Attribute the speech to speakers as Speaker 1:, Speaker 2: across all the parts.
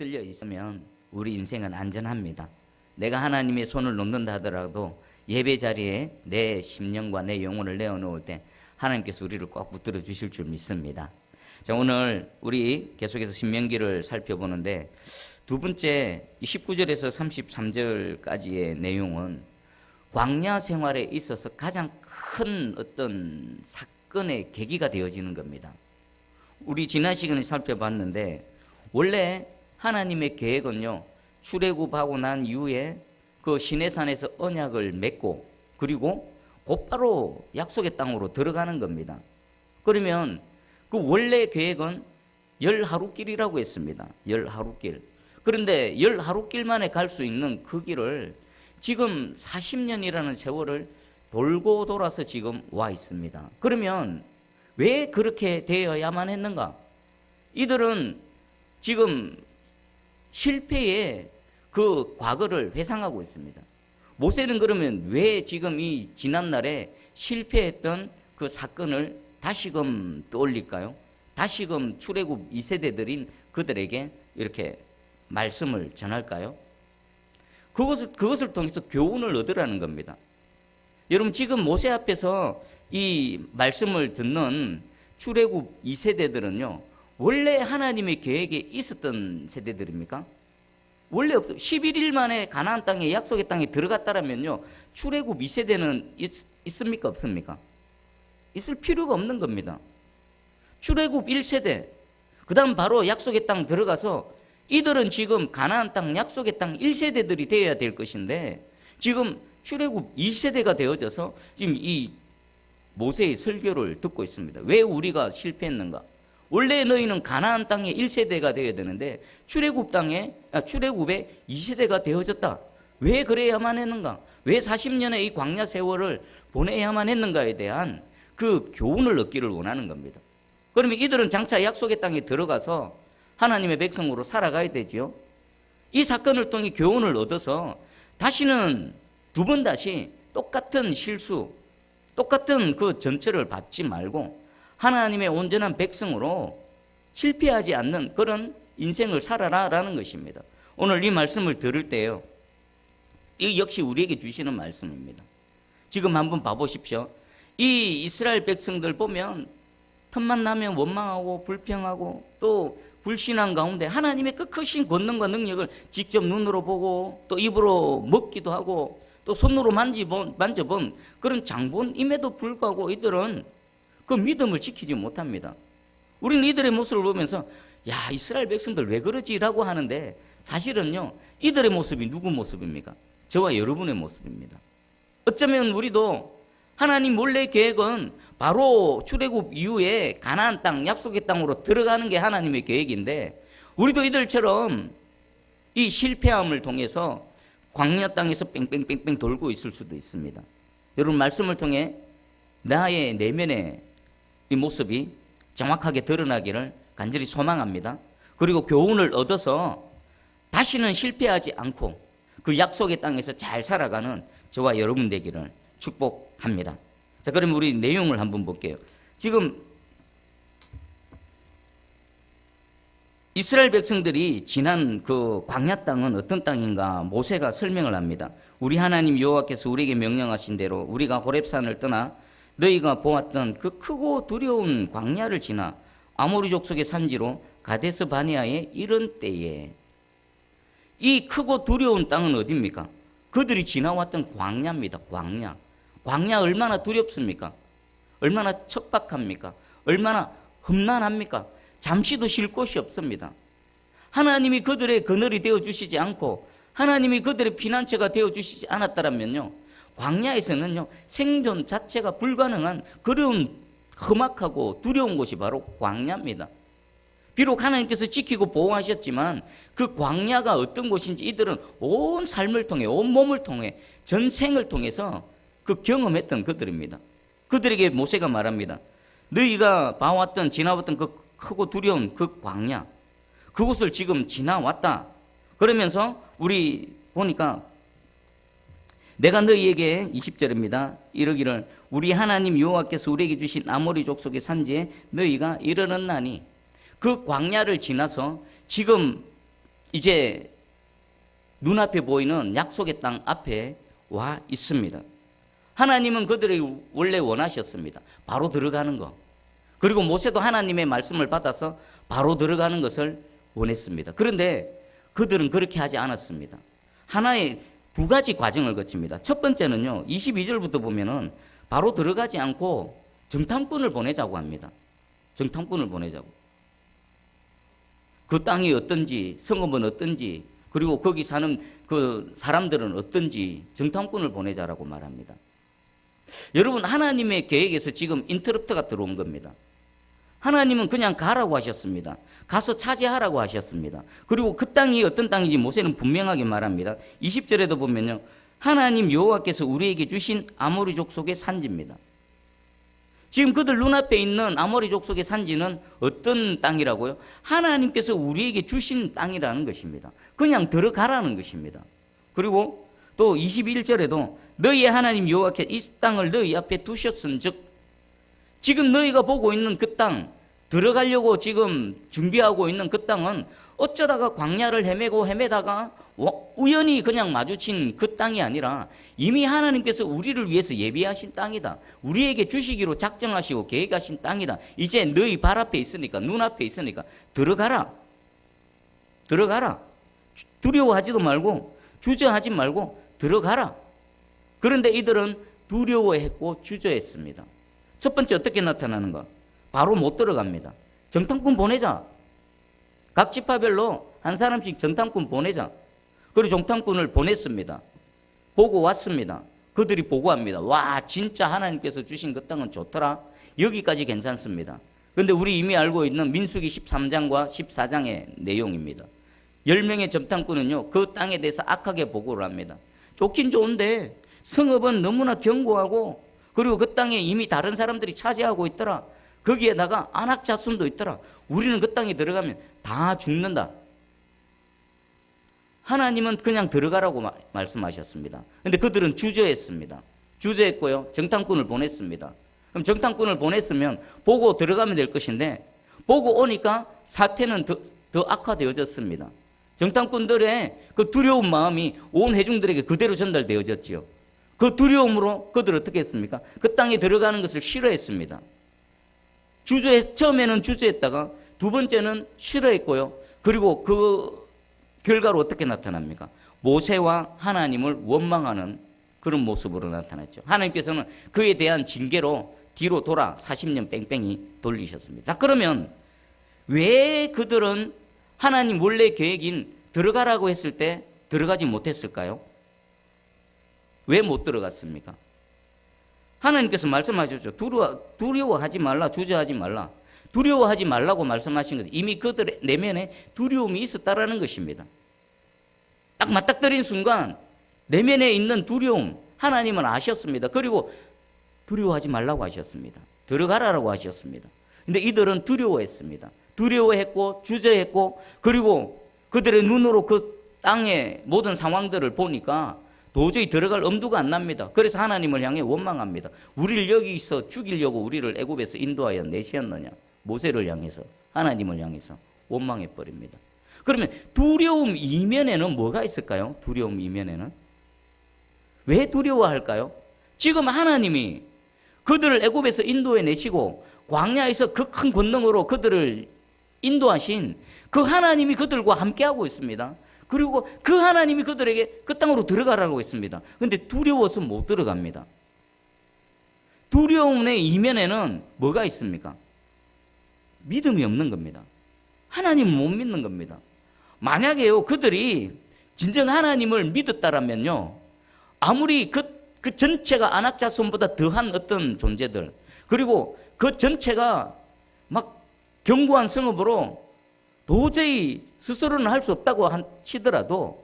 Speaker 1: 붙들려 있으면 우리 인생은 안전합니다. 내가 하나님의 손을 놓는다 하더라도 예배 자리에 내 심령과 내 영혼을 내어놓을 때 하나님께서 우리를 꼭 붙들어 주실 줄 믿습니다. 자, 오늘 우리 계속해서 신명기를 살펴보는데 두 번째 19절에서 33절까지의 내용은 광야 생활에 있어서 가장 큰 어떤 사건의 계기가 되어지는 겁니다. 우리 지난 시간에 살펴봤는데 원래 하나님의 계획은요 출애굽하고 난 이후에 그 시내산에서 언약을 맺고 그리고 곧바로 약속의 땅으로 들어가는 겁니다. 그러면 그 원래 계획은 열 하루길이라고 했습니다. 열 하루길. 그런데 열 하루길만에 갈 수 있는 그 길을 지금 40년이라는 세월을 돌고 돌아서 지금 와 있습니다. 그러면 왜 그렇게 되어야만 했는가? 이들은 지금 실패의 그 과거를 회상하고 있습니다. 모세는 그러면 왜 지금 이 지난날에 실패했던 그 사건을 다시금 떠올릴까요? 다시금 출애굽 2세대들인 그들에게 이렇게 말씀을 전할까요? 그것을 그것을 통해서 교훈을 얻으라는 겁니다. 여러분 지금 모세 앞에서 이 말씀을 듣는 출애굽 2세대들은요. 원래 하나님의 계획에 있었던 세대들입니까? 원래 없어. 11일 만에 가나안 땅에 약속의 땅에 들어갔다라면요. 출애굽 2세대는 있, 있습니까? 없습니까? 있을 필요가 없는 겁니다. 출애굽 1세대. 그다음 바로 약속의 땅 들어가서 이들은 지금 가나안 땅 약속의 땅 1세대들이 되어야 될 것인데 지금 출애굽 2세대가 되어져서 지금 이 모세의 설교를 듣고 있습니다. 왜 우리가 실패했는가? 원래 너희는 가나안 땅의 1세대가 되어야 되는데 출애굽 땅에 아, 출애굽의 2세대가 되어졌다. 왜 그래야만 했는가? 왜 40년의 이 광야 세월을 보내야만 했는가에 대한 그 교훈을 얻기를 원하는 겁니다. 그러면 이들은 장차 약속의 땅에 들어가서 하나님의 백성으로 살아가야 되지요. 이 사건을 통해 교훈을 얻어서 다시는 두 번 다시 똑같은 실수, 똑같은 그 전체를 밟지 말고 하나님의 온전한 백성으로 실패하지 않는 그런 인생을 살아라라는 것입니다. 오늘 이 말씀을 들을 때요. 이 역시 우리에게 주시는 말씀입니다. 지금 한번 봐보십시오. 이 이스라엘 백성들 보면 틈만 나면 원망하고 불평하고 또 불신한 가운데 하나님의 그 크신 권능과 능력을 직접 눈으로 보고 또 입으로 먹기도 하고 또 손으로 만지본, 만져본 그런 장본임에도 불구하고 이들은 그 믿음을 지키지 못합니다. 우리는 이들의 모습을 보면서 야 이스라엘 백성들 왜 그러지라고 하는데 사실은요 이들의 모습이 누구 모습입니까? 저와 여러분의 모습입니다. 어쩌면 우리도 하나님 원래 계획은 바로 출애굽 이후에 가나안 땅 약속의 땅으로 들어가는 게 하나님의 계획인데 우리도 이들처럼 이 실패함을 통해서 광야 땅에서 뺑뺑뺑뺑 돌고 있을 수도 있습니다. 여러분 말씀을 통해 나의 내면의 이 모습이 정확하게 드러나기를 간절히 소망합니다. 그리고 교훈을 얻어서 다시는 실패하지 않고 그 약속의 땅에서 잘 살아가는 저와 여러분 되기를 축복합니다. 자, 그럼 우리 내용을 한번 볼게요. 지금 이스라엘 백성들이 지난 그 광야 땅은 어떤 땅인가 모세가 설명을 합니다. 우리 하나님 여호와께서 우리에게 명령하신 대로 우리가 호렙산을 떠나 너희가 보았던 그 크고 두려운 광야를 지나 아모리 족속의 산지로 가데스 바니아에 이른 때에 이 크고 두려운 땅은 어디입니까? 그들이 지나왔던 광야입니다. 광야. 광야 얼마나 두렵습니까? 얼마나 척박합니까? 얼마나 험난합니까? 잠시도 쉴 곳이 없습니다. 하나님이 그들의 그늘이 되어 주시지 않고 하나님이 그들의 피난처가 되어 주시지 않았다면요. 광야에서는요. 생존 자체가 불가능한 그런 험악하고 두려운 곳이 바로 광야입니다. 비록 하나님께서 지키고 보호하셨지만 그 광야가 어떤 곳인지 이들은 온 삶을 통해 온 몸을 통해 전생을 통해서 그 경험했던 그들입니다. 그들에게 모세가 말합니다. 너희가 봐왔던 지나왔던 그 크고 두려운 그 광야 그곳을 지금 지나왔다. 그러면서 우리 보니까 내가 너희에게 20절입니다. 이러기를 우리 하나님 여호와께서 우리에게 주신 아모리 족속의 산지에 너희가 이르는 나니 그 광야를 지나서 지금 이제 눈앞에 보이는 약속의 땅 앞에 와 있습니다. 하나님은 그들이 원래 원하셨습니다. 바로 들어가는 거. 그리고 모세도 하나님의 말씀을 받아서 바로 들어가는 것을 원했습니다. 그런데 그들은 그렇게 하지 않았습니다. 하나의 두 가지 과정을 거칩니다. 첫 번째는요, 22절부터 보면은 바로 들어가지 않고 정탐꾼을 보내자고 합니다. 정탐꾼을 보내자고. 그 땅이 어떤지, 성읍은 어떤지, 그리고 거기 사는 그 사람들은 어떤지 정탐꾼을 보내자라고 말합니다. 여러분, 하나님의 계획에서 지금 인터럽트가 들어온 겁니다. 하나님은 그냥 가라고 하셨습니다. 가서 차지하라고 하셨습니다. 그리고 그 땅이 어떤 땅인지 모세는 분명하게 말합니다. 20절에도 보면요. 하나님 여호와께서 우리에게 주신 아모리 족속의 산지입니다. 지금 그들 눈앞에 있는 아모리 족속의 산지는 어떤 땅이라고요? 하나님께서 우리에게 주신 땅이라는 것입니다. 그냥 들어가라는 것입니다. 그리고 또 21절에도 너희의 하나님 여호와께 이 땅을 너희 앞에 두셨은즉 지금 너희가 보고 있는 그 땅, 들어가려고 지금 준비하고 있는 그 땅은 어쩌다가 광야를 헤매고 헤매다가 우연히 그냥 마주친 그 땅이 아니라 이미 하나님께서 우리를 위해서 예비하신 땅이다. 우리에게 주시기로 작정하시고 계획하신 땅이다. 이제 너희 발 앞에 있으니까, 눈앞에 있으니까 들어가라. 들어가라. 두려워하지도 말고 주저하지 말고 들어가라. 그런데 이들은 두려워했고 주저했습니다. 첫 번째 어떻게 나타나는가? 바로 못 들어갑니다. 정탐꾼 보내자. 각 지파별로 한 사람씩 정탐꾼 보내자. 그리고 정탐꾼을 보냈습니다. 보고 왔습니다. 그들이 보고합니다. 와, 진짜 하나님께서 주신 그 땅은 좋더라. 여기까지 괜찮습니다. 그런데 우리 이미 알고 있는 민수기 13장과 14장의 내용입니다. 10명의 정탐꾼은요, 그 땅에 대해서 악하게 보고를 합니다. 좋긴 좋은데 성읍은 너무나 견고하고 그리고 그 땅에 이미 다른 사람들이 차지하고 있더라. 거기에다가 안악자손도 있더라. 우리는 그 땅에 들어가면 다 죽는다. 하나님은 그냥 들어가라고 마, 말씀하셨습니다. 근데 그들은 주저했습니다. 주저했고요. 정탐꾼을 보냈습니다. 그럼 정탐꾼을 보냈으면 보고 들어가면 될 것인데 보고 오니까 사태는 더, 더 악화되어졌습니다. 정탐꾼들의 그 두려운 마음이 온 회중들에게 그대로 전달되어졌지요. 그 두려움으로 그들 어떻게 했습니까? 그 땅에 들어가는 것을 싫어했습니다. 주저했, 처음에는 주저했다가 두 번째는 싫어했고요. 그리고 그 결과로 어떻게 나타납니까? 모세와 하나님을 원망하는 그런 모습으로 나타났죠. 하나님께서는 그에 대한 징계로 뒤로 돌아 40년 뺑뺑이 돌리셨습니다. 자, 그러면 왜 그들은 하나님 원래 계획인 들어가라고 했을 때 들어가지 못했을까요? 왜 못 들어갔습니까? 하나님께서 말씀하셨죠. 두려워, 두려워 하지 말라, 주저하지 말라. 두려워하지 말라고 말씀하신 것 이미 그들의 내면에 두려움이 있었다라는 것입니다. 딱 맞닥뜨린 순간 내면에 있는 두려움 하나님은 아셨습니다. 그리고 두려워하지 말라고 하셨습니다. 들어가라라고 하셨습니다. 근데 이들은 두려워했습니다. 두려워했고 주저했고 그리고 그들의 눈으로 그 땅의 모든 상황들을 보니까 도저히 들어갈 엄두가 안 납니다. 그래서 하나님을 향해 원망합니다. 우리를 여기서 죽이려고 우리를 애굽에서 인도하여 내시었느냐? 모세를 향해서 하나님을 향해서 원망해 버립니다. 그러면 두려움 이면에는 뭐가 있을까요? 두려움 이면에는 왜 두려워할까요? 지금 하나님이 그들을 애굽에서 인도해 내시고 광야에서 그 큰 권능으로 그들을 인도하신 그 하나님이 그들과 함께하고 있습니다. 그리고 그 하나님이 그들에게 그 땅으로 들어가라고 했습니다. 근데 두려워서 못 들어갑니다. 두려움의 이면에는 뭐가 있습니까? 믿음이 없는 겁니다. 하나님 못 믿는 겁니다. 만약에요, 그들이 진정 하나님을 믿었다라면요, 아무리 그, 그 전체가 안악자손보다 더한 어떤 존재들, 그리고 그 전체가 막 견고한 성읍으로 도저히 스스로는 할 수 없다고 하시더라도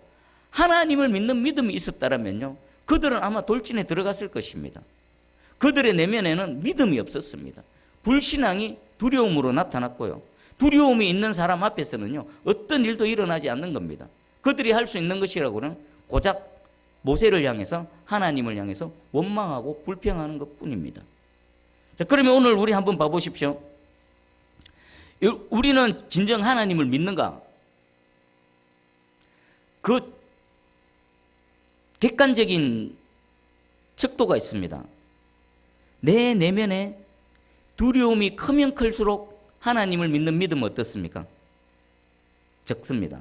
Speaker 1: 하나님을 믿는 믿음이 있었다라면요, 그들은 아마 돌진에 들어갔을 것입니다. 그들의 내면에는 믿음이 없었습니다. 불신앙이 두려움으로 나타났고요. 두려움이 있는 사람 앞에서는요, 어떤 일도 일어나지 않는 겁니다. 그들이 할 수 있는 것이라고는 고작 모세를 향해서 하나님을 향해서 원망하고 불평하는 것 뿐입니다. 자, 그러면 오늘 우리 한번 봐보십시오. 우리는 진정 하나님을 믿는가? 그 객관적인 척도가 있습니다. 내 내면에 두려움이 크면 클수록 하나님을 믿는 믿음은 어떻습니까? 적습니다.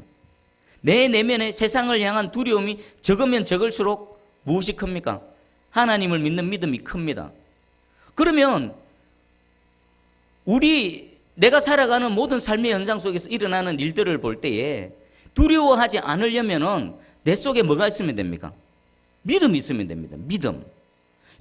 Speaker 1: 내 내면에 세상을 향한 두려움이 적으면 적을수록 무엇이 큽니까? 하나님을 믿는 믿음이 큽니다. 그러면 우리 내가 살아가는 모든 삶의 현장 속에서 일어나는 일들을 볼 때에 두려워하지 않으려면은 내 속에 뭐가 있으면 됩니까? 믿음이 있으면 됩니다. 믿음.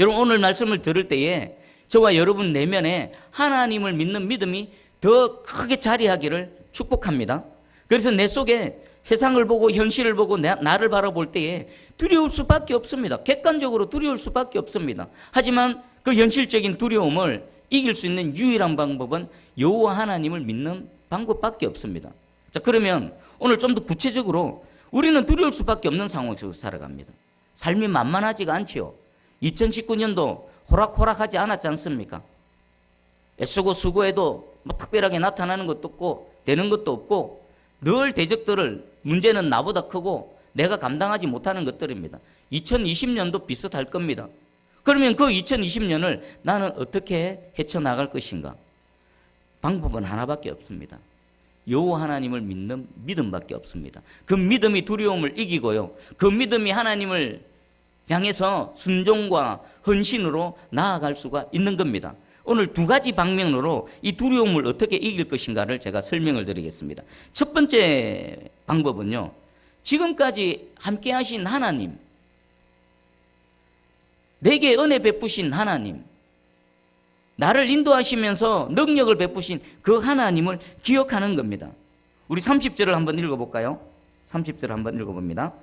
Speaker 1: 여러분 오늘 말씀을 들을 때에 저와 여러분 내면에 하나님을 믿는 믿음이 더 크게 자리하기를 축복합니다. 그래서 내 속에 세상을 보고 현실을 보고 나, 나를 바라볼 때에 두려울 수밖에 없습니다. 객관적으로 두려울 수밖에 없습니다. 하지만 그 현실적인 두려움을 이길 수 있는 유일한 방법은 여호와 하나님을 믿는 방법밖에 없습니다. 자 그러면 오늘 좀 더 구체적으로 우리는 두려울 수밖에 없는 상황 속에서 살아갑니다. 삶이 만만하지가 않지요. 2019년도 호락호락하지 않았지 않습니까? 애쓰고 수고해도 뭐 특별하게 나타나는 것도 없고 되는 것도 없고 늘 대적들을 문제는 나보다 크고 내가 감당하지 못하는 것들입니다. 2020년도 비슷할 겁니다. 그러면 그 2020년을 나는 어떻게 헤쳐나갈 것인가? 방법은 하나밖에 없습니다. 여호와 하나님을 믿는 믿음밖에 없습니다. 그 믿음이 두려움을 이기고요. 그 믿음이 하나님을 향해서 순종과 헌신으로 나아갈 수가 있는 겁니다. 오늘 두 가지 방면으로 이 두려움을 어떻게 이길 것인가를 제가 설명을 드리겠습니다. 첫 번째 방법은요. 지금까지 함께 하신 하나님, 내게 은혜 베푸신 하나님, 나를 인도하시면서 능력을 베푸신 그 하나님을 기억하는 겁니다. 우리 30절을 한번 읽어볼까요? 30절 한번 읽어봅니다.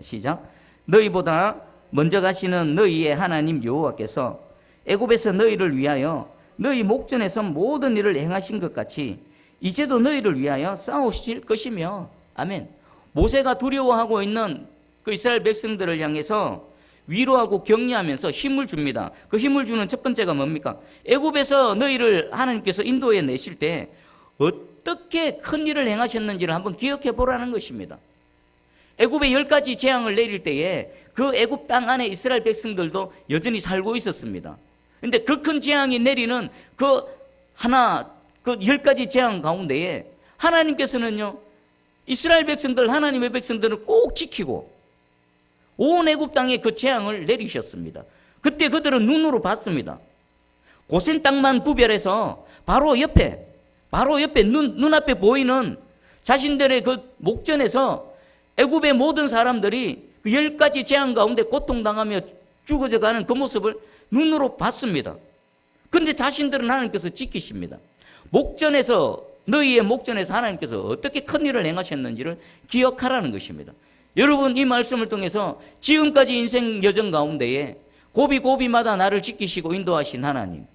Speaker 1: 시작. 너희보다 먼저 가시는 너희의 하나님 여호와께서 애굽에서 너희를 위하여 너희 목전에서 모든 일을 행하신 것 같이 이제도 너희를 위하여 싸우실 것이며 아멘. 모세가 두려워하고 있는 그 이스라엘 백성들을 향해서 위로하고 격려하면서 힘을 줍니다. 그 힘을 주는 첫 번째가 뭡니까? 애굽에서 너희를 하나님께서 인도해 내실 때 어떻게 큰 일을 행하셨는지를 한번 기억해 보라는 것입니다. 애굽에 열 가지 재앙을 내릴 때에 그 애굽 땅 안에 이스라엘 백성들도 여전히 살고 있었습니다. 근데 그 큰 재앙이 내리는 그 하나 그 열 가지 재앙 가운데에 하나님께서는요 이스라엘 백성들 하나님의 백성들을 꼭 지키고 온 애굽 땅에 그 재앙을 내리셨습니다. 그때 그들은 눈으로 봤습니다. 고센 땅만 구별해서 바로 옆에 바로 옆에 눈 눈앞에 보이는 자신들의 그 목전에서 애굽의 모든 사람들이 그 열 가지 재앙 가운데 고통당하며 죽어져 가는 그 모습을 눈으로 봤습니다. 그런데 자신들은 하나님께서 지키십니다. 목전에서 너희의 목전에서 하나님께서 어떻게 큰 일을 행하셨는지를 기억하라는 것입니다. 여러분 이 말씀을 통해서 지금까지 인생 여정 가운데에 고비 고비마다 나를 지키시고 인도하신 하나님,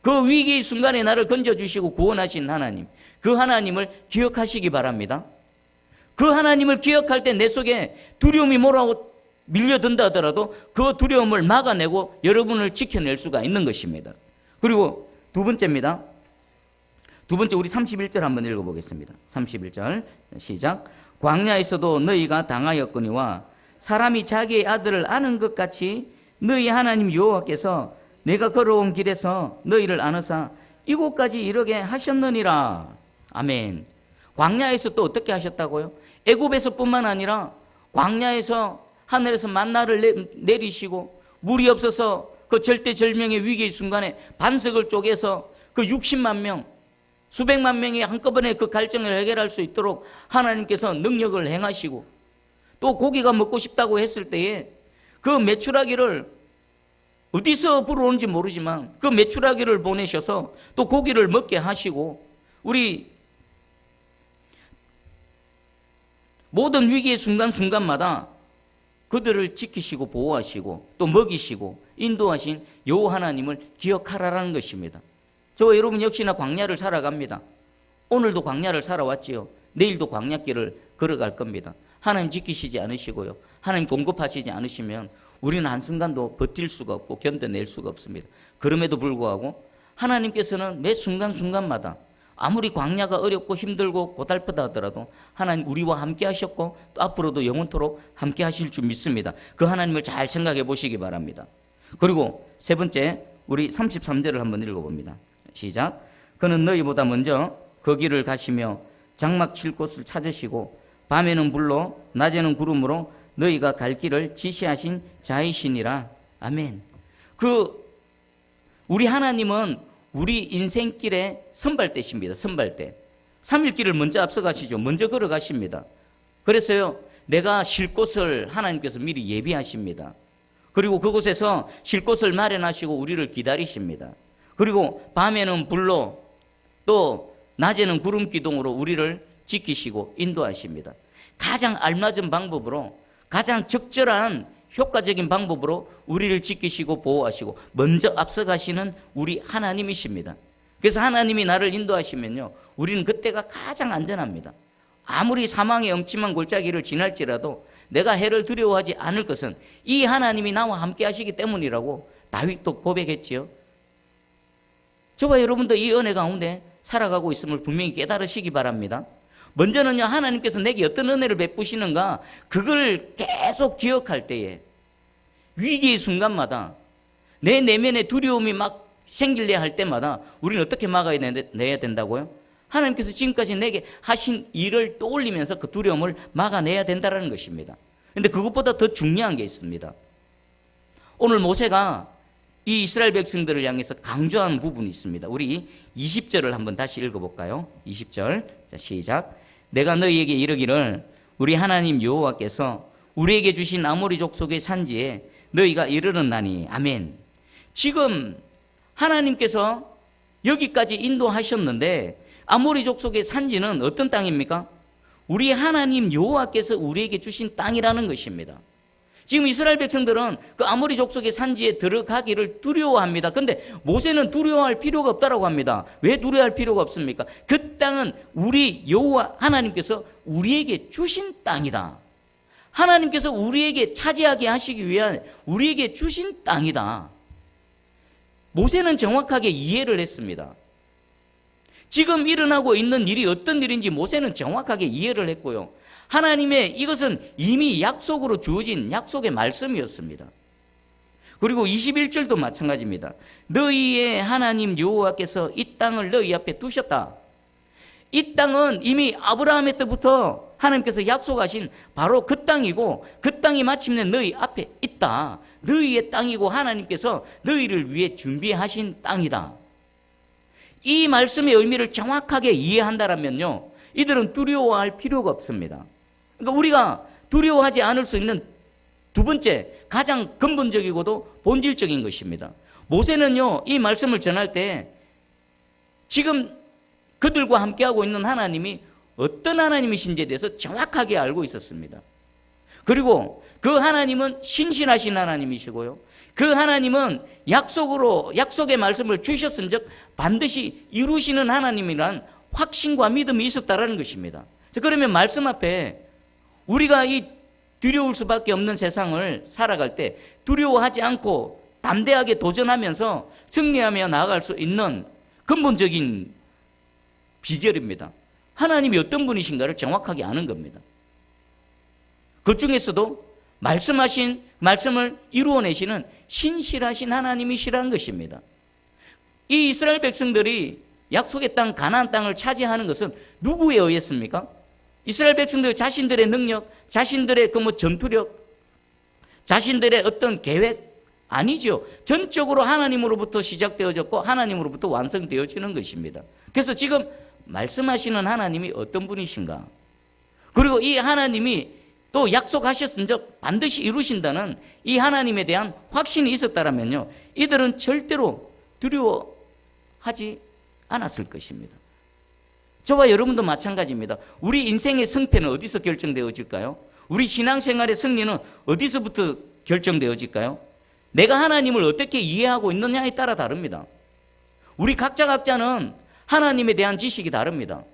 Speaker 1: 그 위기의 순간에 나를 건져주시고 구원하신 하나님, 그 하나님을 기억하시기 바랍니다. 그 하나님을 기억할 때 내 속에 두려움이 뭐라고 밀려든다 하더라도 그 두려움을 막아내고 여러분을 지켜낼 수가 있는 것입니다. 그리고 두 번째입니다. 두 번째 우리 31절 한번 읽어보겠습니다. 31절 시작. 광야에서도 너희가 당하였거니와 사람이 자기의 아들을 아는 것 같이 너희 하나님 여호와께서 내가 걸어온 길에서 너희를 안으사 이곳까지 이르게 하셨느니라. 아멘. 광야에서 또 어떻게 하셨다고요? 애굽에서뿐만 아니라 광야에서 하늘에서 만나를 내, 리시고 물이 없어서 그 절대절명의 위기의 순간에 반석을 쪼개서 그 60만 명 수백만 명이 한꺼번에 그 갈증을 해결할 수 있도록 하나님께서 능력을 행하시고 또 고기가 먹고 싶다고 했을 때에 그 메추라기를 어디서 불어오는지 모르지만 그 메추라기를 보내셔서 또 고기를 먹게 하시고 우리 모든 위기의 순간순간마다 그들을 지키시고 보호하시고 또 먹이시고 인도하신 여호와 하나님을 기억하라라는 것입니다. 저와 여러분 역시나 광야를 살아갑니다. 오늘도 광야를 살아왔지요. 내일도 광야길을 걸어갈 겁니다. 하나님 지키시지 않으시고요. 하나님 공급하시지 않으시면 우리는 한순간도 버틸 수가 없고 견뎌낼 수가 없습니다. 그럼에도 불구하고 하나님께서는 매 순간순간마다 아무리 광야가 어렵고 힘들고 고달프다 하더라도 하나님 우리와 함께 하셨고 또 앞으로도 영원토록 함께 하실 줄 믿습니다. 그 하나님을 잘 생각해 보시기 바랍니다. 그리고 세 번째 우리 33절을 한번 읽어봅니다. 시작. 그는 너희보다 먼저 그 길을 가시며 장막 칠 곳을 찾으시고 밤에는 불로 낮에는 구름으로 너희가 갈 길을 지시하신 자이시니라. 아멘. 그 우리 하나님은 우리 인생길의 선발대십니다. 선발대. 3일 길을 먼저 앞서가시죠. 먼저 걸어가십니다. 그래서요. 내가 쉴 곳을 하나님께서 미리 예비하십니다. 그리고 그곳에서 쉴 곳을 마련하시고 우리를 기다리십니다. 그리고 밤에는 불로 또 낮에는 구름 기둥으로 우리를 지키시고 인도하십니다. 가장 알맞은 방법으로 가장 적절한 효과적인 방법으로 우리를 지키시고 보호하시고 먼저 앞서가시는 우리 하나님이십니다. 그래서 하나님이 나를 인도하시면요. 우리는 그때가 가장 안전합니다. 아무리 사망의 엄침한 골짜기를 지날지라도 내가 해를 두려워하지 않을 것은 이 하나님이 나와 함께 하시기 때문이라고 다윗도 고백했지요. 저와 여러분도 이 은혜 가운데 살아가고 있음을 분명히 깨달으시기 바랍니다. 먼저는요, 하나님께서 내게 어떤 은혜를 베푸시는가, 그걸 계속 기억할 때에 위기의 순간마다 내 내면의 두려움이 막 생길래 할 때마다 우리는 어떻게 막아야 내야 된다고요? 하나님께서 지금까지 내게 하신 일을 떠올리면서 그 두려움을 막아내야 된다는 것입니다. 근데 그것보다 더 중요한 게 있습니다. 오늘 모세가 이 이스라엘 백성들을 향해서 강조한 부분이 있습니다. 우리 20절을 한번 다시 읽어볼까요? 20절. 자, 시작. 내가 너희에게 이르기를 우리 하나님 여호와께서 우리에게 주신 아모리 족속의 산지에 너희가 이르렀나니. 아멘. 지금 하나님께서 여기까지 인도하셨는데 아모리 족속의 산지는 어떤 땅입니까? 우리 하나님 여호와께서 우리에게 주신 땅이라는 것입니다. 지금 이스라엘 백성들은 그 아모리 족속의 산지에 들어가기를 두려워합니다. 근데 모세는 두려워할 필요가 없다라고 합니다. 왜 두려워할 필요가 없습니까? 그 땅은 우리 여호와 하나님께서 우리에게 주신 땅이다. 하나님께서 우리에게 차지하게 하시기 위한 우리에게 주신 땅이다. 모세는 정확하게 이해를 했습니다. 지금 일어나고 있는 일이 어떤 일인지 모세는 정확하게 이해를 했고요. 하나님의 이것은 이미 약속으로 주어진 약속의 말씀이었습니다. 그리고 21절도 마찬가지입니다. 너희의 하나님 여호와께서 이 땅을 너희 앞에 두셨다. 이 땅은 이미 아브라함의 때부터 하나님께서 약속하신 바로 그 땅이고 그 땅이 마침내 너희 앞에 있다. 너희의 땅이고 하나님께서 너희를 위해 준비하신 땅이다. 이 말씀의 의미를 정확하게 이해한다면요. 이들은 두려워할 필요가 없습니다. 그러니까 우리가 두려워하지 않을 수 있는 두 번째, 가장 근본적이고도 본질적인 것입니다. 모세는요, 이 말씀을 전할 때 지금 그들과 함께하고 있는 하나님이 어떤 하나님이신지에 대해서 정확하게 알고 있었습니다. 그리고 그 하나님은 신실하신 하나님이시고요. 그 하나님은 약속으로 약속의 말씀을 주셨은 즉 반드시 이루시는 하나님이란 확신과 믿음이 있었다라는 것입니다. 그러면 말씀 앞에 우리가 이 두려울 수밖에 없는 세상을 살아갈 때 두려워하지 않고 담대하게 도전하면서 승리하며 나아갈 수 있는 근본적인 비결입니다. 하나님이 어떤 분이신가를 정확하게 아는 겁니다. 그 중에서도 말씀하신 말씀을 이루어내시는 신실하신 하나님이시라는 것입니다. 이 이스라엘 백성들이 약속의 땅 가나안 땅을 차지하는 것은 누구에 의했습니까? 이스라엘 백성들 자신들의 능력, 자신들의 그 뭐 전투력, 자신들의 어떤 계획 아니죠. 전적으로 하나님으로부터 시작되어졌고 하나님으로부터 완성되어지는 것입니다. 그래서 지금 말씀하시는 하나님이 어떤 분이신가? 그리고 이 하나님이 또 약속하셨은 즉 반드시 이루신다는 이 하나님에 대한 확신이 있었다면요. 이들은 절대로 두려워하지 않았을 것입니다. 저와 여러분도 마찬가지입니다. 우리 인생의 승패는 어디서 결정되어질까요? 우리 신앙생활의 승리는 어디서부터 결정되어질까요? 내가 하나님을 어떻게 이해하고 있느냐에 따라 다릅니다. 우리 각자 각자는 하나님에 대한 지식이 다릅니다.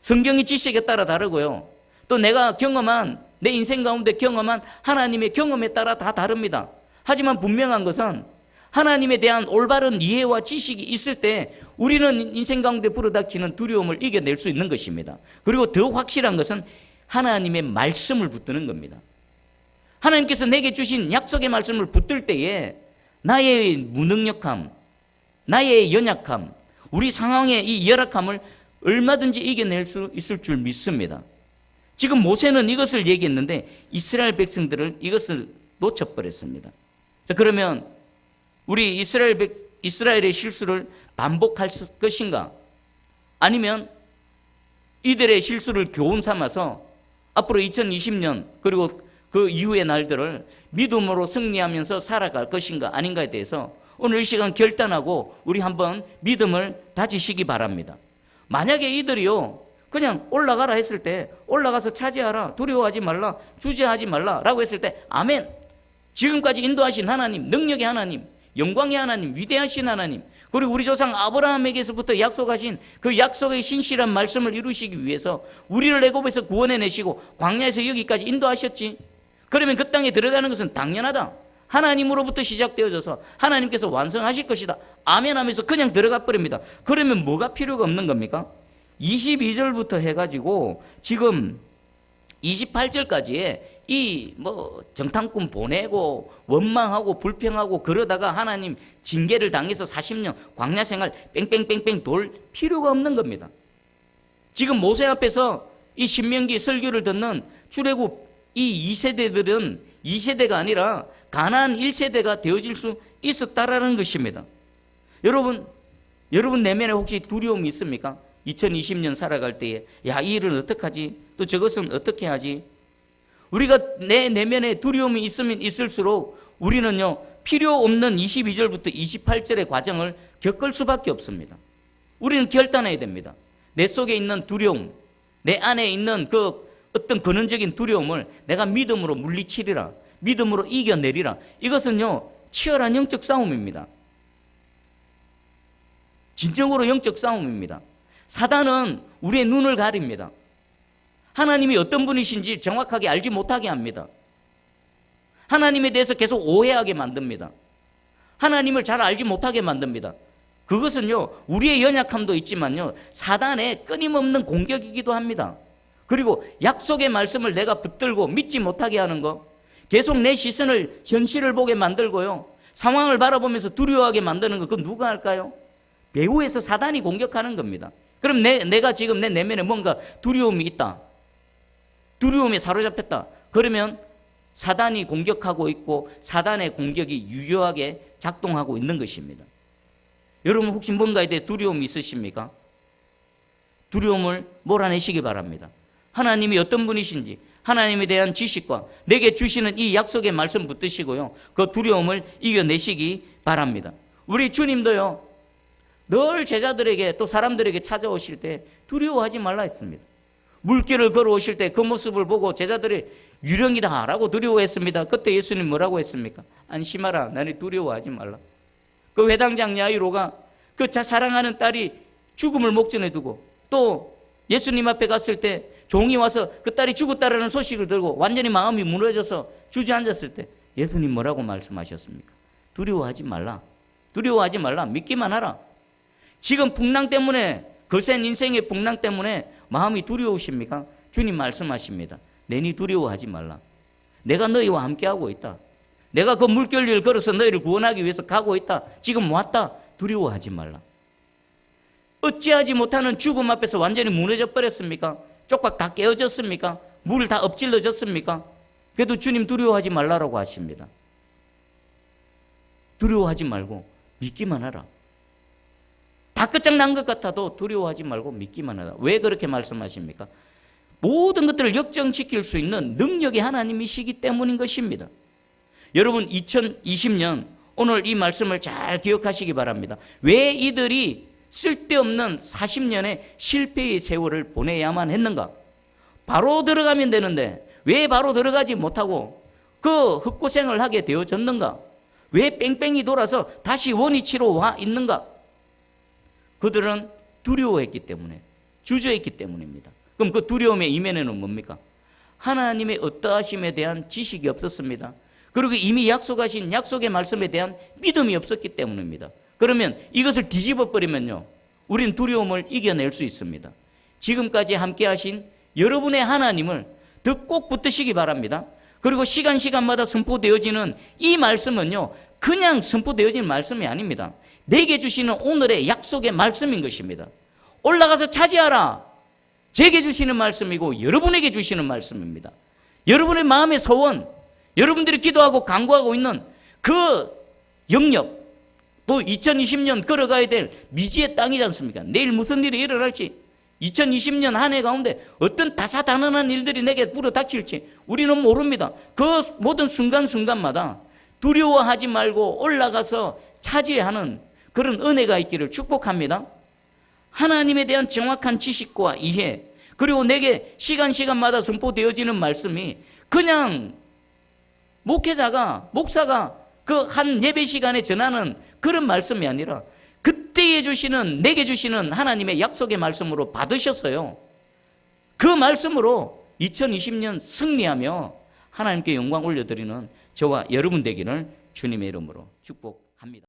Speaker 1: 성경의 지식에 따라 다르고요. 또 내가 경험한 내 인생 가운데 경험한 하나님의 경험에 따라 다 다릅니다. 하지만 분명한 것은 하나님에 대한 올바른 이해와 지식이 있을 때 우리는 인생 가운데 불어닥치는 두려움을 이겨낼 수 있는 것입니다. 그리고 더 확실한 것은 하나님의 말씀을 붙드는 겁니다. 하나님께서 내게 주신 약속의 말씀을 붙들 때에 나의 무능력함, 나의 연약함, 우리 상황의 이 열악함을 얼마든지 이겨낼 수 있을 줄 믿습니다. 지금 모세는 이것을 얘기했는데 이스라엘 백성들을 이것을 놓쳐버렸습니다. 자, 그러면 우리 이스라엘 백, 이스라엘의 실수를 반복할 것인가? 아니면 이들의 실수를 교훈 삼아서 앞으로 2020년 그리고 그 이후의 날들을 믿음으로 승리하면서 살아갈 것인가 아닌가에 대해서 오늘 이 시간 결단하고 우리 한번 믿음을 다지시기 바랍니다. 만약에 이들이요 그냥 올라가라 했을 때 올라가서 차지하라 두려워하지 말라 주저하지 말라라고 했을 때 아멘 지금까지 인도하신 하나님 능력의 하나님 영광의 하나님 위대하신 하나님 그리고 우리 조상 아브라함에게서부터 약속하신 그 약속의 신실한 말씀을 이루시기 위해서 우리를 애굽에서 구원해 내시고 광야에서 여기까지 인도하셨지. 그러면 그 땅에 들어가는 것은 당연하다. 하나님으로부터 시작되어져서 하나님께서 완성하실 것이다. 아멘 하면서 그냥 들어가 버립니다. 그러면 뭐가 필요가 없는 겁니까? 22절부터 해가지고 지금 28절까지에 이 뭐 정탐꾼 보내고 원망하고 불평하고 그러다가 하나님 징계를 당해서 40년 광야 생활 뺑뺑뺑뺑 돌 필요가 없는 겁니다. 지금 모세 앞에서 이 신명기 설교를 듣는 출애굽 이 2세대들은 2세대가 아니라 가나안 1세대가 되어질 수 있었다라는 것입니다. 여러분 여러분 내면에 혹시 두려움이 있습니까? 2020년 살아갈 때에 야, 이 일은 어떡하지? 또 저것은 어떻게 하지? 우리가 내 내면에 두려움이 있으면 있을수록 우리는요, 필요 없는 22절부터 28절의 과정을 겪을 수밖에 없습니다. 우리는 결단해야 됩니다. 내 속에 있는 두려움, 내 안에 있는 그 어떤 근원적인 두려움을 내가 믿음으로 물리치리라. 믿음으로 이겨내리라. 이것은요, 치열한 영적 싸움입니다. 진정으로 영적 싸움입니다. 사단은 우리의 눈을 가립니다. 하나님이 어떤 분이신지 정확하게 알지 못하게 합니다. 하나님에 대해서 계속 오해하게 만듭니다. 하나님을 잘 알지 못하게 만듭니다. 그것은요, 우리의 연약함도 있지만요, 사단의 끊임없는 공격이기도 합니다. 그리고 약속의 말씀을 내가 붙들고 믿지 못하게 하는 거, 계속 내 시선을 현실을 보게 만들고요, 상황을 바라보면서 두려워하게 만드는 거, 그건 누가 할까요? 배후에서 사단이 공격하는 겁니다. 그럼 내, 내가 지금 내 내면에 뭔가 두려움이 있다. 두려움에 사로잡혔다. 그러면 사단이 공격하고 있고 사단의 공격이 유효하게 작동하고 있는 것입니다. 여러분 혹시 뭔가에 대해 두려움이 있으십니까? 두려움을 몰아내시기 바랍니다. 하나님이 어떤 분이신지 하나님에 대한 지식과 내게 주시는 이 약속의 말씀 붙드시고요. 그 두려움을 이겨내시기 바랍니다. 우리 주님도요. 늘 제자들에게 또 사람들에게 찾아오실 때 두려워하지 말라 했습니다. 물길을 걸어오실 때 그 모습을 보고 제자들이 유령이다라고 두려워했습니다. 그때 예수님 뭐라고 했습니까? 안심하라. 나는 두려워하지 말라. 그 회당장 야이로가 그 자 사랑하는 딸이 죽음을 목전에 두고 또 예수님 앞에 갔을 때 종이 와서 그 딸이 죽었다라는 소식을 들고 완전히 마음이 무너져서 주저앉았을 때 예수님 뭐라고 말씀하셨습니까? 두려워하지 말라. 두려워하지 말라. 믿기만 하라. 지금 풍랑 때문에 거센 인생의 풍랑 때문에 마음이 두려우십니까? 주님 말씀하십니다. 내니 두려워하지 말라. 내가 너희와 함께하고 있다. 내가 그 물결 위를 걸어서 너희를 구원하기 위해서 가고 있다. 지금 왔다. 두려워하지 말라. 어찌하지 못하는 죽음 앞에서 완전히 무너져 버렸습니까? 쪽박 다 깨어졌습니까? 물 다 엎질러졌습니까? 그래도 주님 두려워하지 말라라고 하십니다. 두려워하지 말고 믿기만 하라. 다 끝장난 것 같아도 두려워하지 말고 믿기만 하라. 왜 그렇게 말씀하십니까? 모든 것들을 역정시킬 수 있는 능력이 하나님이시기 때문인 것입니다. 여러분 2020년 오늘 이 말씀을 잘 기억하시기 바랍니다. 왜 이들이 쓸데없는 40년의 실패의 세월을 보내야만 했는가? 바로 들어가면 되는데 왜 바로 들어가지 못하고 그 흑고생을 하게 되어졌는가? 왜 뺑뺑이 돌아서 다시 원위치로 와 있는가? 그들은 두려워했기 때문에 주저했기 때문입니다. 그럼 그 두려움의 이면에는 뭡니까? 하나님의 어떠하심에 대한 지식이 없었습니다. 그리고 이미 약속하신 약속의 말씀에 대한 믿음이 없었기 때문입니다. 그러면 이것을 뒤집어 버리면요. 우리는 두려움을 이겨낼 수 있습니다. 지금까지 함께 하신 여러분의 하나님을 더 꼭 붙드시기 바랍니다. 그리고 시간 시간마다 선포되어지는 이 말씀은요. 그냥 선포되어지는 말씀이 아닙니다. 내게 주시는 오늘의 약속의 말씀인 것입니다. 올라가서 차지하라. 제게 주시는 말씀이고 여러분에게 주시는 말씀입니다. 여러분의 마음의 소원, 여러분들이 기도하고 간구하고 있는 그 영역, 또 2020년 걸어가야 될 미지의 땅이지 않습니까? 내일 무슨 일이 일어날지, 2020년 한 해 가운데 어떤 다사다난한 일들이 내게 불어닥칠지 우리는 모릅니다. 그 모든 순간순간마다 두려워하지 말고 올라가서 차지하는 그런 은혜가 있기를 축복합니다. 하나님에 대한 정확한 지식과 이해, 그리고 내게 시간 시간마다 선포되어지는 말씀이 그냥 목회자가 목사가 그 한 예배 시간에 전하는 그런 말씀이 아니라 그때에 주시는 내게 주시는 하나님의 약속의 말씀으로 받으셨어요. 그 말씀으로 2020년 승리하며 하나님께 영광 올려드리는 저와 여러분 되기를 주님의 이름으로 축복합니다.